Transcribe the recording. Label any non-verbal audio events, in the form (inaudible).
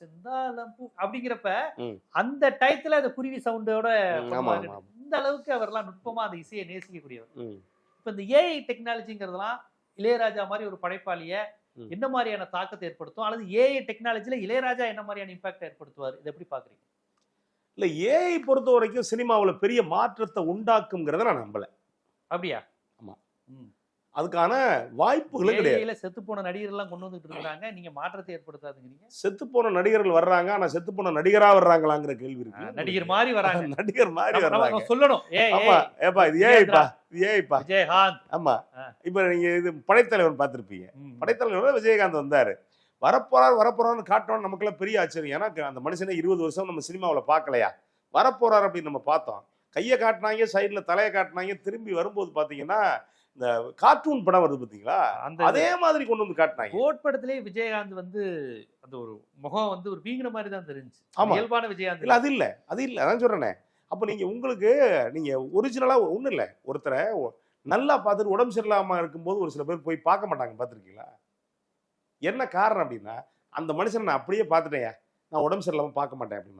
செந்தாளம் பூ அப்படிங்கிறப்ப. அந்த டயத்துல அந்த குருவி சவுண்டோட. இந்த அளவுக்கு அவர்லாம் நுட்பமா அந்த இசையை நேசிக்கக்கூடியவர். இப்ப இந்த ஏஐ டெக்னாலஜிங்கிறதுலாம் இளையராஜா மாதிரி ஒரு படைப்பாளிய. என்ன மாதிரியான தாக்கத்தை ஏற்படுத்தும் அல்லது ஏஐ டெக்னாலஜில இளையராஜா என்ன மாதிரியான இம்பாக்ட் ஏற்படுத்துவார் இதை எப்படி பாக்குறீங்க இல்ல ஏஐ பொறுத்த வரைக்கும் சினிமாவுல பெரிய மாற்றத்தை உண்டாக்குங்கிறத நான் நம்பல அப்படியா ஆமா. அதுக்கான வாய்ப்புகளும் கிடையாது. செத்து போன நடிகர் எல்லாம் கொண்டு வந்துட்டு இருக்காங்க நீங்க மாற்றத்தை ஏற்படுத்தாதுங்கிறீங்க செத்து போன நடிகர்கள் வர்றாங்க. ஆனா செத்து போன நடிகரா வர்றாங்களாங்கிற கேள்வி இருக்கு. நடிகர் மாதிரி வராங்க. (laughs) நடிகர் மாதிரி வர்றாங்க. சொல்லணும். ஆமா. ஏப்பா இது ஏஐப்பா இது ஏஐப்பா. விஜயகாந்த். ஆமா. இப்ப நீங்க இது படைத்தலைவன் பார்த்திருப்பீங்க. ம். படைத்தலைவரோட விஜயகாந்த் வந்தாரு. வரப்போறார் வரப்போறான்னு காட்டணும் நமக்குலாம் பெரிய ஆச்சரியம். ஏன்னா அந்த மனுஷனை இருபது வருஷம் நம்ம சினிமாவுல பார்க்கலையா? வரப்போறார் அப்படின்னு நம்ம பார்த்தோம். கையை காட்டினாங்க சைடுல தலையை காட்டினாங்க திரும்பி வரும்போது பாத்தீங்கன்னா இந்த கார்ட்டூன் படம் வருது பாத்தீங்களா? அந்த அதே மாதிரி கொண்டு வந்து காட்டினாங்க. கோட் படத்திலே விஜயகாந்த் வந்து அந்த ஒரு முகம் வந்து ஒரு வீங்கின மாதிரி தான் தெரிஞ்சு ஆமா. இயல்பான விஜயகாந்த் இல்ல அது இல்ல. அது இல்ல. அதான் சொல்றேனே. அப்ப நீங்க உங்களுக்கு நீங்க ஒரிஜினலா ஒண்ணும் இல்ல. ஒருத்தரை நல்லா பார்த்துட்டு உடம்பு சரியில்லாம இருக்கும்போது ஒரு சில பேர் போய் பார்க்க மாட்டாங்க. பார்த்திருக்கீங்களா? என்ன காரணம் அப்படின்னா அந்த மனுஷனை நான் அப்படியே பார்த்துட்டேன். நான் உடம்பு சரியில்லாம பார்க்க மாட்டேன் அப்படின்னா.